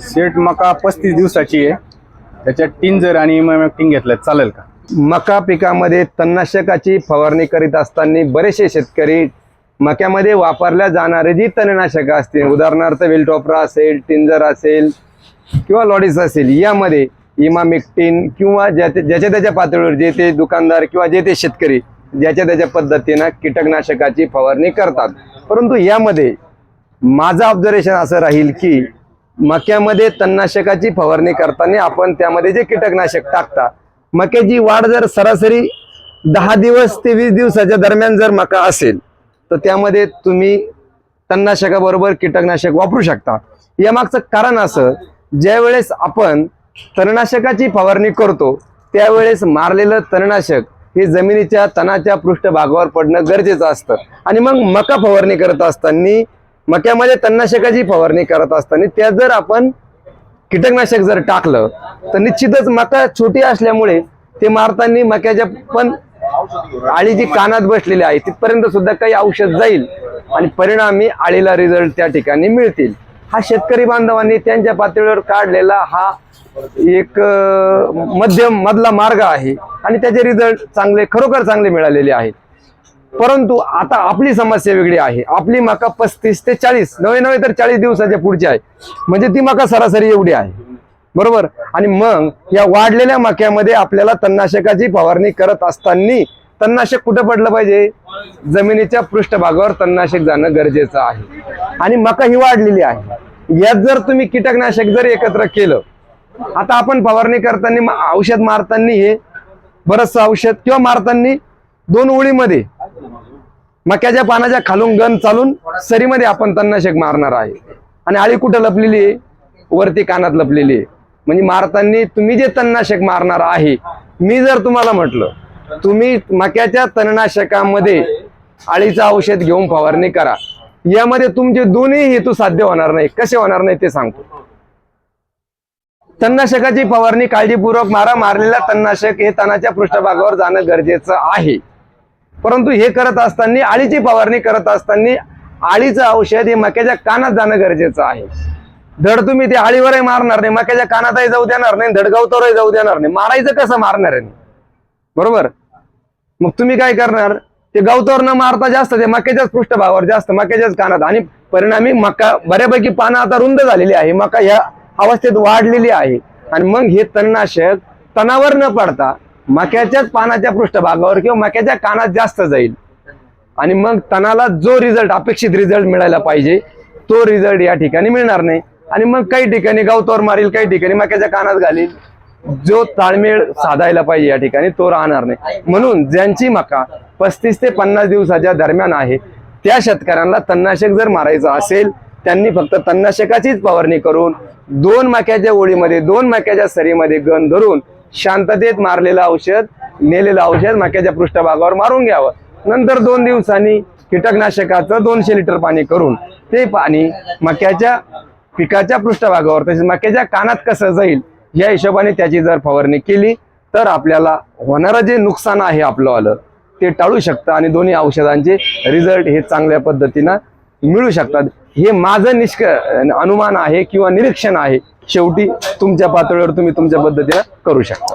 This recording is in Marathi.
सेट मका पस्तीस दिवसाची आहे. त्याच्यात टिंजर आणि इमामॅक्टिंग घेतलं चालेल का? मका पिकामध्ये तणनाशकाची फवारणी करीत असताना बरेचसे शेतकरी मक्यामध्ये वापरल्या जाणारे जी तणनाशकं असतील उदाहरणार्थ विल्टॉप्रा असेल टिंजर असेल किंवा लॉडीस असेल यामध्ये इमामिक्टिन किंवा ज्या ज्याच्या त्याच्या पातळीवर जे ते दुकानदार किंवा जे ते शेतकरी ज्याच्या त्याच्या पद्धतीनं कीटकनाशकाची फवारणी करतात. परंतु यामध्ये माझं ऑब्झर्वेशन असं राहील की मक्यामध्ये तणनाशकाची फवारणी करताना आपण त्यामध्ये जे कीटकनाशक टाकता मक्याची वाढ जर सरासरी दहा दिवस ते वीस दिवसाच्या दरम्यान जर मका असेल तर त्यामध्ये तुम्ही तणनाशकाबरोबर कीटकनाशक वापरू शकता. यामागचं कारण असं ज्यावेळेस आपण तणनाशकाची फवारणी करतो त्यावेळेस मारलेलं तणनाशक हे जमिनीच्या तणाच्या पृष्ठभागावर पडणं गरजेचं असतं. आणि मग मका फवारणी करत असताना मक्यामध्ये तणनाशकाची फवारणी करत असताना त्यात जर आपण कीटकनाशक जर टाकलं तर निश्चितच मका छोटी असल्यामुळे ते मारताना मक्याच्या पण आळी जी कानात बसलेली आहे. तिथपर्यंत सुद्धा काही औषध जाईल आणि परिणामी आळीला रिझल्ट त्या ठिकाणी मिळतील. हा शेतकरी बांधवांनी त्यांच्या पातळीवर काढलेला हा एक मध्यम मधला मार्ग आहे आणि त्याचे रिझल्ट चांगले खरोखर चांगले मिळालेले आहेत. परंतु आता आपली समस्या वेगळी आहे. आपली मका पस्तीस ते चाळीस नवे नवे तर चाळीस दिवसाच्या पुढची आहे. म्हणजे ती मका सरासरी एवढी आहे. बरोबर? आणि मग या वाढलेल्या मक्यामध्ये आपल्याला तणनाशकाची फवारणी करत असताना तणनाशक कुठं पडलं पाहिजे? जमिनीच्या पृष्ठभागावर तणनाशक जाणं गरजेचं आहे. आणि मका ही वाढलेली आहे. यात जर तुम्ही कीटकनाशक जर एकत्र केलं आता आपण फवारणी करताना औषध मारताना हे बरंचसं औषध किंवा मारताना दोन ओळीमध्ये मक्याच्या पानाच्या खालून गण चालून सरीमध्ये आपण तणनाशक मारणार आहे. आणि आळी कुठं लपलेली आहे? वरती कानात लपलेली आहे. म्हणजे मारताना तुम्ही जे तणनाशक मारणार आहे मी जर तुम्हाला म्हटलं तुम्ही मक्याच्या तणनाशकामध्ये आळीचं औषध घेऊन फवारणी करा. यामध्ये तुमचे दोन्ही हेतू साध्य होणार नाही. कसे होणार नाही ते सांगतो. तणनाशकाची फवारणी काळजीपूर्वक मारा. मारलेला तणनाशक हे तणाच्या पृष्ठभागावर जाणं गरजेचं आहे. परंतु हे करत असताना आळीची फवारणी करत असताना आळीचं औषध हे मक्याच्या कानात जाणं गरजेचं आहे. धड तुम्ही ते आळीवरही मारणार नाही मक्याच्या कानातही जाऊ देणार नाही धडगावतरही जाऊ देणार नाही. मारायचं कसं मारणार आहे? बरोबर? मग तुम्ही काय करणार? ते गवतावर न मारता जास्त ते मक्याच्याच पृष्ठभागावर जास्त मक्याच्याच कानात. आणि परिणामी मका बऱ्यापैकी पानं आता रुंद झालेली आहे. मका ह्या अवस्थेत वाढलेली आहे. आणि मग हे तणनाशक तणावर न पडता मक्याच्याच पानाच्या पृष्ठभागावर किंवा मक्याच्या कानात जास्त जाईल. आणि मग तणाला जो रिझल्ट अपेक्षित रिझल्ट मिळायला पाहिजे तो रिझल्ट या ठिकाणी मिळणार नाही. आणि मग काही ठिकाणी गवतावर मारील काही ठिकाणी मक्याच्या कानात घालील जो ताळमेळ साधायला पाहिजे या ठिकाणी तो राहणार नाही. म्हणून ज्यांची मका पस्तीस ते पन्नास दिवसाच्या दरम्यान आहे त्या शेतकऱ्यांना तणनाशक जर मारायचं असेल त्यांनी फक्त तणनाशकाचीच फवारणी करून दोन मक्याच्या ओळीमध्ये दोन मक्याच्या सरीमध्ये गण धरून शांततेत मारलेलं औषध नेलेलं औषध मक्याच्या पृष्ठभागावर मारून घ्यावं. नंतर दोन दिवसांनी कीटकनाशकाचं दोनशे लिटर पाणी करून ते पाणी मक्याच्या पिकाच्या पृष्ठभागावर तसेच मक्याच्या कानात कसं जाईल या हिशोबाने त्याची जर फवारणी केली तर आपल्याला होणारं जे नुकसान आहे आपलं आलं ते टाळू शकतं. आणि दोन्ही औषधांचे रिझल्ट हे चांगल्या पद्धतीनं मिळू शकतात. हे माझं निष्क अनुमान आहे किंवा निरीक्षण आहे. शेवटी तुमच्या पातळीवर तुम्ही तुमच्या पद्धतीनं करू शकता.